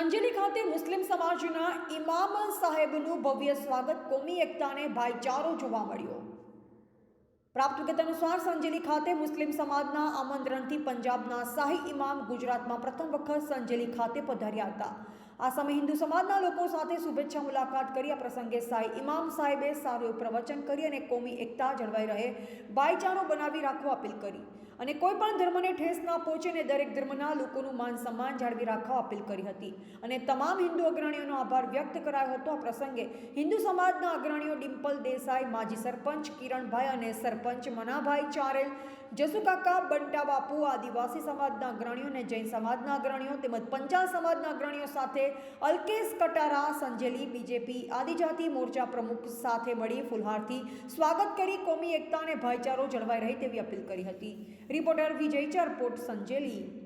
સંજેલી ખાતે મુસ્લિમ સમાજના ઇમામ સાહેબનું ભવ્ય સ્વાગત કોમી એકતાને ભાઈચારો જોવા મળ્યો. પ્રાપ્ત વિગત અનુસાર સંજેલી ખાતે મુસ્લિમ સમાજના આમંત્રણથી પંજાબના શાહી ઇમામ ગુજરાતમાં પ્રથમ વખત સંજેલી ખાતે પધાર્યા હતા. આ સમયે હિન્દુ સમાજના લોકો સાથે શુભેચ્છા મુલાકાત કરી. આ પ્રસંગે સાઈ ઇમામ સાહેબે સારું એવું પ્રવચન કરી અને કોમી એકતા જળવાઈ રહે. ભાઈચારો બનાવી રાખવા અપીલ કરી અને કોઈ પણ ધર્મને ઠેસ ના પહોંચે અને દરેક ધર્મના લોકોનું માન સન્માન જાળવી રાખવા અપીલ કરી હતી. અને તમામ હિન્દુ અગ્રણીઓનો આભાર વ્યક્ત કરાયો હતો. આ પ્રસંગે હિન્દુ સમાજના અગ્રણીઓ ડિમ્પલ દેસાઈ, માજી સરપંચ કિરણભાઈ અને સરપંચ મનાભાઈ ચારેલ, જસુકાકા બંટા બાપુ આદિવાસી સમાજના અગ્રણીઓ અને જૈન સમાજના અગ્રણીઓ તેમજ પંચાલ સમાજના અગ્રણીઓ સાથે અલ્કેશ કટારા, સંજેલી, બીજેપી, આદિજાતિ મોરચા પ્રમુખ સાથે મળી ફુલહારથી સ્વાગત કરી કોમી એકતા અને ભાઈચારો જળવાઈ રહે તેવી અપીલ કરી હતી. રિપોર્ટર વિજય ચરપોટ, સંજેલી.